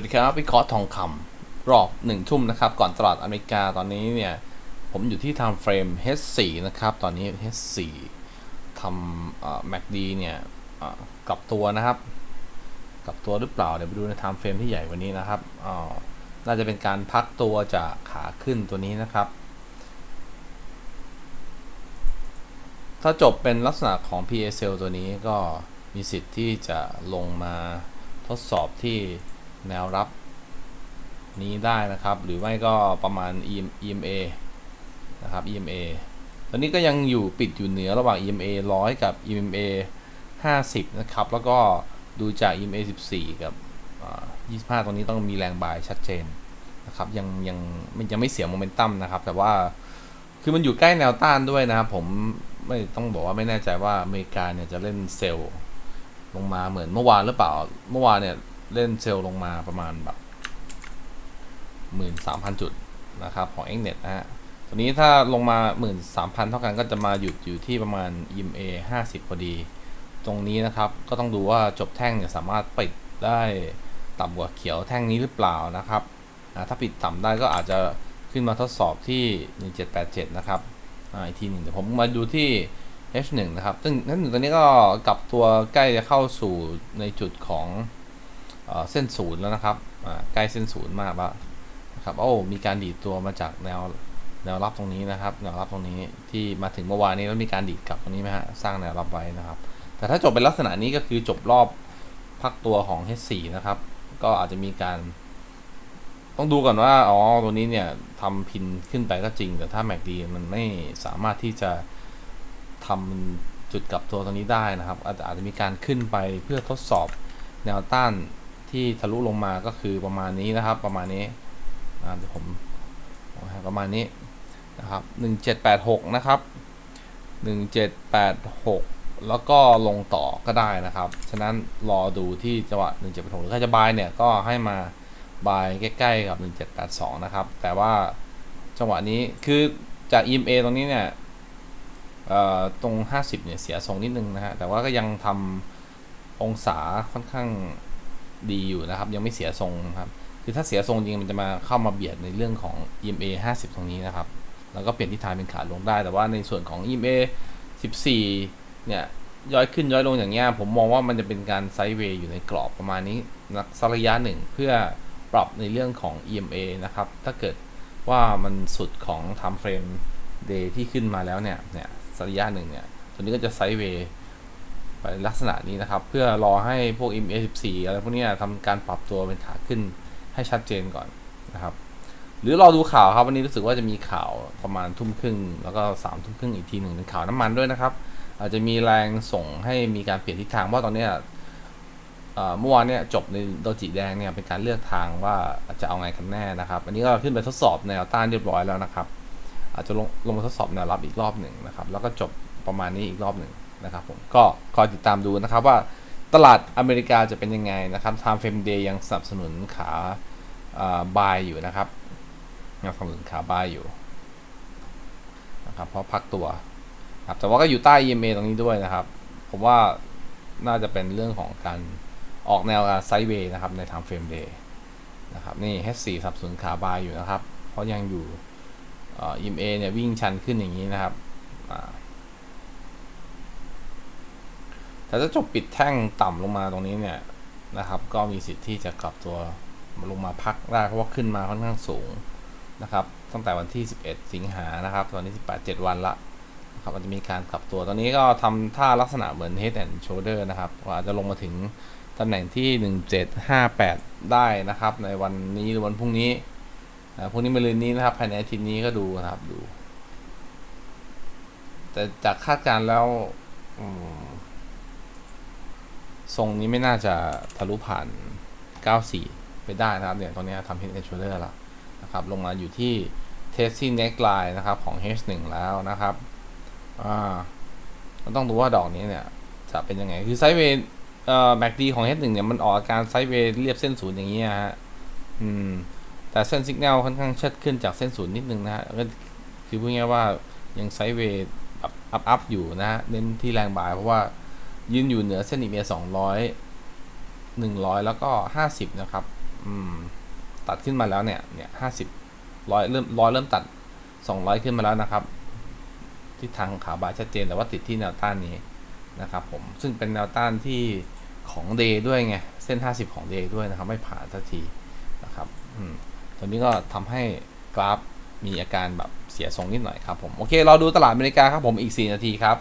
วัสดีครับวิเคราะห์ทองคำรอบหนึ่งทุ่มนะครับ ก่อนตลาดอเมริกาตอนนี้เนี่ย ผมอยู่ที่ time frame H4 นะครับ ตอนนี้ H4 ทำ MACD เนี่ยกลับตัวนะครับ กลับตัวหรือเปล่า เดี๋ยวไปดูใน time frame ที่ใหญ่กว่านี้นะครับน่าจะเป็นการพักตัวจากขาขึ้นตัวนี้นะครับ ถ้าจบเป็นลักษณะของ PA cell ตัวนี้ก็มีสิทธิ์ที่จะลงมาทดสอบที่ แนวรับนี้ได้นะครับ หรือไม่ก็ประมาณ EMA นะครับ EMA ตอนนี้ก็ยังอยู่ปิดอยู่เหนือระหว่าง EMA 100 กับ EMA 50 นะครับ แล้วก็ดูจาก EMA 14 กับ 25 ตรงนี้ต้องมีแรงบายชัดเจนนะครับ ยังยังมันยังไม่เสียโมเมนตัมนะครับ แต่ว่าคือมันอยู่ใกล้แนวต้านด้วยนะครับ ผมไม่ต้องบอกว่าไม่แน่ใจว่าอเมริกาเนี่ยจะเล่นเซลล์ลงมาเหมือนเมื่อวานหรือเปล่า เมื่อวานเนี่ย เล่นเซลล์ลงมาประมาณแบบหมื่นสามพันจุดนะครับของ x n e t นะฮะตัวนี้ถ้าลงมาหมื่นสามพันเท่ากันก็จะมาหยุดอยู่ที่ประมาณ EMA 50 พอดี ตรงนี้นะครับก็ต้องดูว่าจบแท่งเนี่ยสามารถปิดได้ต่ำกว่าเขียวแท่งนี้หรือเปล่านะครับถ้าปิดต่ำได้ก็อาจจะขึ้นมาทดสอบที่ 1787 นะครับอีกทีหนึ่งเดี๋ยวผมมาดูที่ H1 นะครับ ซึ่ง H1 ตัวนี้ก็กลับตัวใกล้จะเข้าสู่ในจุดของ เส้นศูนย์แล้วนะครับใกล้เส้นศูนย์มากแล้วนะครับโอ้มีการดีดตัวมาจากแนวแนวรับตรงนี้นะครับ แนวรับตรงนี้ที่มาถึงเมื่อวานนี้แล้วมีการดีดกลับตรงนี้ไหมฮะสร้างแนวรับไว้นะครับ แต่ถ้าจบเป็นลักษณะนี้ก็คือจบรอบพักตัวของ H4 นะครับ ก็อาจจะมีการ ต้องดูก่อนว่าอ๋อตัวนี้เนี่ยทำพินขึ้นไปก็จริง แต่ถ้า MACD มันไม่สามารถที่จะทำจุดกลับตัวตรงนี้ได้นะครับ อาจจะอาจจะมีการขึ้นไปเพื่อทดสอบแนวต้าน ที่ทะลุลงมาก็คือประมาณนี้นะครับ ประมาณนี้เดี๋ยวผมประมาณนี้นะครับ1786นะครับ1786 แล้วก็ลงต่อก็ได้นะครับ ฉะนั้นรอดูที่จังหวะ1786หรือใครจะบายเนี่ยก็ให้มาบายใกล้ๆกับ 1782 นะครับ แต่ว่าจังหวะนี้คือจาก EMA ตรงนี้เนี่ยตรง 50 เนี่ย เสียทรงนิดนึงนะฮะ แต่ว่าก็ยังทำองศาค่อนข้าง ดีอยู่นะครับ ยังไม่เสียทรงครับ คือถ้าเสียทรงจริงมันจะมาเข้ามาเบียดในเรื่องของ EMA 50 ตรงนี้นะครับ แล้วก็เปลี่ยนทิศทางเป็นขาลงได้ แต่ว่าในส่วนของ EMA 14 เนี่ยย้อยขึ้นย้อยลงอย่างเงี้ยผมมองว่ามันจะเป็นการไซด์เวย์อยู่ในกรอบประมาณนี้นะสักระยะหนึ่งเพื่อปรับในเรื่องของ EMA นะครับ ถ้าเกิดว่ามันสุดของ time frame day ที่ขึ้นมาแล้วเนี่ยเนี่ยสักระยะหนึ่งเนี่ยตัวนี้ก็จะไซด์เวย์ ลักษณะนี้นะครับ เพื่อรอให้พวก MA14 อะไรพวกนี้ทำการปรับตัวเป็นขาขึ้นให้ชัดเจนก่อนนะครับ หรือรอดูข่าวครับวันนี้รู้สึกว่าจะมีข่าวประมาณทุ่มครึ่งแล้วก็สามทุ่มครึ่งอีกทีหนึ่งเป็นข่าวน้ำมันด้วยนะครับ อาจจะมีแรงส่งให้มีการเปลี่ยนทิศทางเพราะตอนนี้เอ่อเมื่อวานเนี่ยจบในโดจิแดงเนี่ยเป็นการเลือกทางว่าจะเอาไงกันแน่นะครับอันนี้ก็ขึ้นไปทดสอบแนวต้านเรียบร้อยแล้วนะครับ อาจจะลงลงมาทดสอบแนวรับอีกรอบหนึ่งนะครับ แล้วก็จบประมาณนี้อีกรอบหนึ่ง นะครับผมก็คอยติดตามดูนะครับว่าตลาดอเมริกาจะเป็นยังไงนะครับ Time Frame Day ยังสนับสนุนขาบายอยู่นะครับยังสนับสนุนขาบายอยู่นะครับเพราะพักตัวครับแต่ว่าก็อยู่ใต้ EMA ตรงนี้ด้วยนะครับ ผมว่าน่าจะเป็นเรื่องของการออกแนวไซด์เวย์นะครับใน Time Frame Day นะครับนี่ H4 สนับสนุนขาบายอยู่นะครับ เพราะยังอยู่อ่อ EMA เนี่ยวิ่งชันขึ้นอย่างนี้นะครับอ่า แต่ถ้าจบปิดแท่งต่ำลงมาตรงนี้เนี่ยนะครับ ก็มีสิทธิ์ที่จะกลับตัวลงมาพักได้เพราะว่าขึ้นมาค่อนข้างสูงนะครับ ตั้งแต่วันที่ 11 สิงหานะครับ ตอนนี้ 18 7 วันละนะครับมันจะมีการกลับตัวตอนนี้ก็ทำท่าลักษณะเหมือน head and shoulder นะครับว่าอาจจะลงมาถึงตำแหน่งที่ 1758 ได้นะครับ ในวันนี้หรือวันพรุ่งนี้นะพรุ่งนี้มะรืนนี้นะครับ ภายในอาทิตย์นี้ก็ดูนะครับดู แต่จากคาดการณ์แล้วอืม ทรงนี้ไม่น่าจะทะลุผ่าน 94 ไปได้นะครับเนี่ยตอนนี้ทำ head and shoulder แล้วนะครับ ลงมาอยู่ที่ testing neckline นะครับ ของ H1 แล้วนะครับอ่าเราต้องดูว่าดอกนี้เนี่ย จะเป็นยังไง คือไซด์เวย์เอ่อ MACD ของ H1 เนี่ย มันออกอาการไซด์เวย์เรียบเส้นศูนย์อย่างนี้ยฮะอืม แต่เส้นสัญญาณค่อนข้างชิดขึ้นจากเส้นศูนย์นิดนึงนะฮะก็คือพูดง่ายว่ายังไซด์เวย์อัพอัพอัพอยู่นะฮะเน้นที่แรงบ่ายเพราะว่า ยืนอยู่เหนือเส้นอีเมียสองร้อยหนึ่งร้อยแล้วก็ห้าสิบนะครับ อืม ตัดขึ้นมาแล้วเนี่ย เนี่ยห้าสิบร้อยเริ่มร้อยเริ่มตัดสองร้อยขึ้นมาแล้วนะครับ ทิศทางขาบายชัดเจนแต่ว่าติดที่แนวต้านนี้นะครับ ผม ซึ่งเป็นแนวต้านที่ของเดย์ด้วยไง เส้น 50 ของเดย์ด้วยนะครับ ไม่ผ่านสักทีนะครับ อืมตัวนี้ก็ทำให้กราฟมีอาการแบบเสียทรงนิดหน่อยครับผม โอเค เราดูตลาดอเมริกาครับผมอีก 4 นาทีครับ